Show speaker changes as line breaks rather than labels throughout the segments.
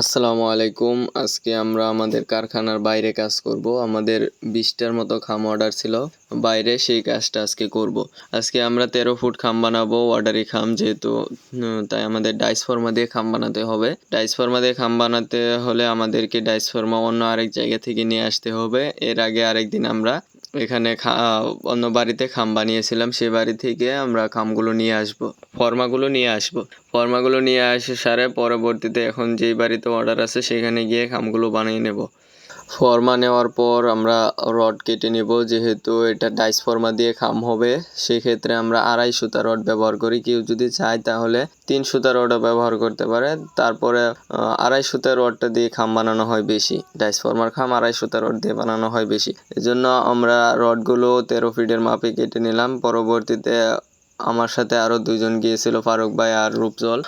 আসসালামু আলাইকুম। আজকে আমরা আমাদের কারখানার বাইরে কাজ করব। আমাদের বিশটার মতো খাম অর্ডার ছিল। বাইরে সেই কাজটা আজকে করব। আজকে আমরা তেরো ফুট খাম বানাবো অর্ডারি খাম যেহেতু তাই আমাদের ডাইস ফর্মা দিয়ে খাম বানাতে হবে। ডাইস ফর্মা দিয়ে খাম বানাতে হলে আমাদেরকে ডাইস ফর্মা অন্য আরেক জায়গা থেকে নিয়ে আসতে হবে। এর আগে আরেকদিন আমরা এখানে অন্য বাড়িতে খাম বানিয়েছিলাম সেই বাড়ি থেকে আমরা খামগুলো নিয়ে আসব, ফর্মাগুলো নিয়ে আসব। ফর্মাগুলো নিয়ে আসে সারে পরবর্তীতে এখন যেই বাড়িতে অর্ডার আছে, সেখানে গিয়ে খামগুলো বানিয়ে নেব। ফর্মা নেওয়ার পর আমরা রড কেটে নেব, যেহেতু এটা ডাইস ফর্মা দিয়ে খাম হবে, সেক্ষেত্রে আমরা আড়াই সুতা রড ব্যবহার করি। কেউ যদি চায় তাহলে তিন সুতা রডও ব্যবহার করতে পারে। তারপরে আড়াই সুতা রডটা দিয়ে খাম বানানো হয় বেশি। ডাইস ফর্মার খাম আড়াই সুতা রড দিয়ে বানানো হয় বেশি। এজন্য আমরা রডগুলো তেরো ফিটের মাপে কেটে নিলাম। পরবর্তীতে আমার সাথে আরও দুজন গিয়েছিল, ফারুক ভাই আর রূপজল।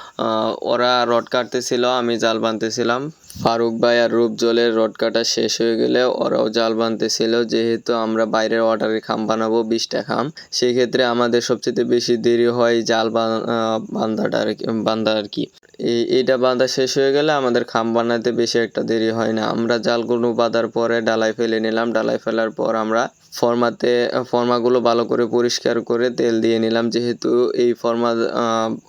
ওরা রড কাটতেছিল, আমি জাল বানতেছিলাম ফারুক ভাই আর রূপজলের রড কাটা শেষ হয়ে গেলে ওরাও জাল বানতেছিল যেহেতু আমরা বাইরের ওয়াটারে খাম বানাবো, বিশটা খাম, সেক্ষেত্রে আমাদের সবচেয়ে বেশি দেরি হয় জাল বান্ধাটা আর কি বান্ধা আর কি। এই, এইটা বাঁধা শেষ হয়ে গেলে আমাদের খাম বানাতে বেশি একটা দেরি হয় না। আমরা জালগুলো বাঁধার পরে ডালাই ফেলে নিলাম। ডালাই ফেলার পর আমরা ফর্মাতে, ফর্মাগুলো ভালো করে পরিষ্কার করে তেল দিয়ে নিলাম। যেহেতু এই ফর্মা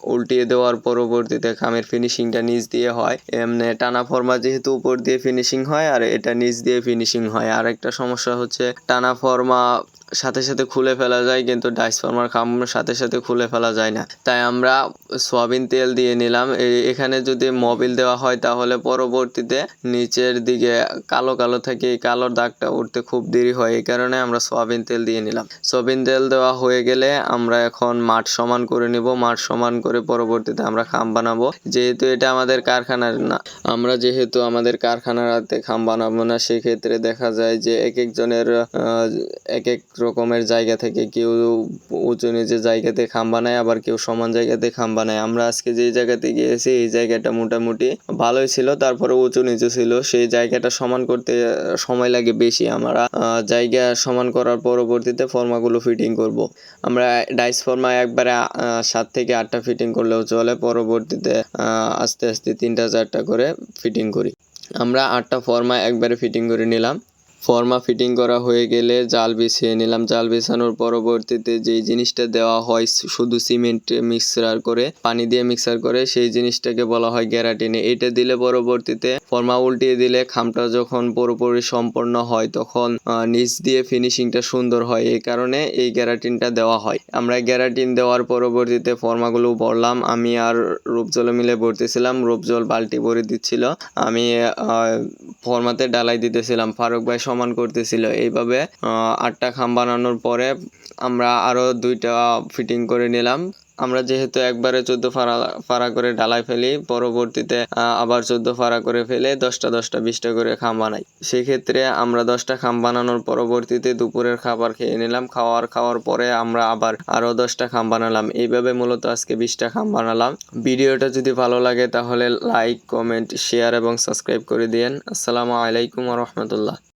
উল্টিয়ে দেওয়ার পরবর্তীতে খামের ফিনিশিংটা নিচ দিয়ে হয়। এমনি টানা ফর্মা যেহেতু উপর দিয়ে ফিনিশিং হয় আর এটা নিচ দিয়ে ফিনিশিং হয়। আর একটা সমস্যা হচ্ছে, টানা ফর্মা সাথে সাথে খুলে ফেলা যায়, কিন্তু ডাইস ফর্মার খাম সাথে সাথে খুলে ফেলা যায় না। তাই আমরা সয়াবিন তেল দিয়ে নিলাম। এখানে যদি মবিল দেওয়া হয়, তাহলে পরবর্তীতে নিচের দিকে কালো কালো থেকে এই কালো দাগটা উঠতে খুব দেরি হয়। এই কারণে আমরা সয়াবিন তেল দিয়ে নিলাম। সয়াবিন তেল দেওয়া হয়ে গেলে আমরা এখন মাঠ সমান করে নিব। মাঠ সমান করে পরবর্তীতে আমরা খাম বানাবো। যেহেতু এটা আমাদের কারখানার না, আমরা যেহেতু আমাদের কারখানার হাতে খাম বানাবো না, সেক্ষেত্রে দেখা যায় যে এক একজনের এক এক রকমের জায়গা থেকে কেউ উঁচু নিচে জায়গাতে খাম বানায়, আবার কেউ সমান জায়গাতে খাম বানায়। আমরা আজকে যে জায়গাতে গিয়েছি, এই জায়গাটা মোটামুটি ভালোই ছিল, তারপরে উঁচু নিচু ছিল। সেই জায়গাটা সমান করতে সময় লাগে বেশি। আমরা জায়গা সমান করার পরবর্তীতে ফর্মাগুলো ফিটিং করব। আমরা ডাইস ফর্মা একবারে সাত থেকে আটটা ফিটিং করলেও চলে। পরবর্তীতে আস্তে আস্তে তিনটা চারটা করে ফিটিং করি। আমরা আটটা ফর্মা একবারে ফিটিং করে নিলাম। ফর্মা ফিটিং করা হয়ে গেলে জাল বিছিয়ে নিলাম। জাল বিছানোর পরবর্তীতে যেই জিনিসটা দেওয়া হয় শুধু সিমেন্ট মিক্সার করে, পানি দিয়ে মিক্সার করে, সেই জিনিসটাকে বলা হয় গ্যারাটিনে। এটা দিলে পরবর্তীতে ফর্মা উল্টিয়ে দিলে খামটা যখন পুরোপুরি সম্পন্ন হয়, তখন নিচ দিয়ে ফিনিশিংটা সুন্দর হয়। এই কারণে এই গ্যারাটিনটা দেওয়া হয়। আমরা গ্যারাটিন দেওয়ার পরবর্তীতে ফর্মাগুলো ভরলাম। আমি আর রূপজলে মিলে ভরতেছিলাম। রূপজল বালতি ভরে দিচ্ছিল। আমি ফর্মাতে ডালাই দিতেছিলাম। ফারুক ভাই সমান করতেছিল। এইভাবে আটটা খাম বানানোর পরে আমরা আরও দুইটা ফিটিং করে নিলাম। আমরা যেহেতু একবারে চোদ্দ ফাড়া ফাড়া করে ডালাই ফেলি, পরবর্তীতে আবার চোদ্দ ফাড়া করে ফেলে দশটা দশটা, বিশটা করে খাম বানাই। সেক্ষেত্রে আমরা দশটা খাম বানানোর পরবর্তীতে দুপুরের খাবার খেয়ে নিলাম। খাওয়ার খাওয়ার পরে আমরা আবার আরও দশটা খাম বানালাম। এইভাবে মূলত আজকে বিশটা খাম বানালাম। ভিডিওটা যদি ভালো লাগে তাহলে লাইক, কমেন্ট, শেয়ার এবং সাবস্ক্রাইব করে দিয়েন। আসসালামু আলাইকুম রহমতুল্লাহ।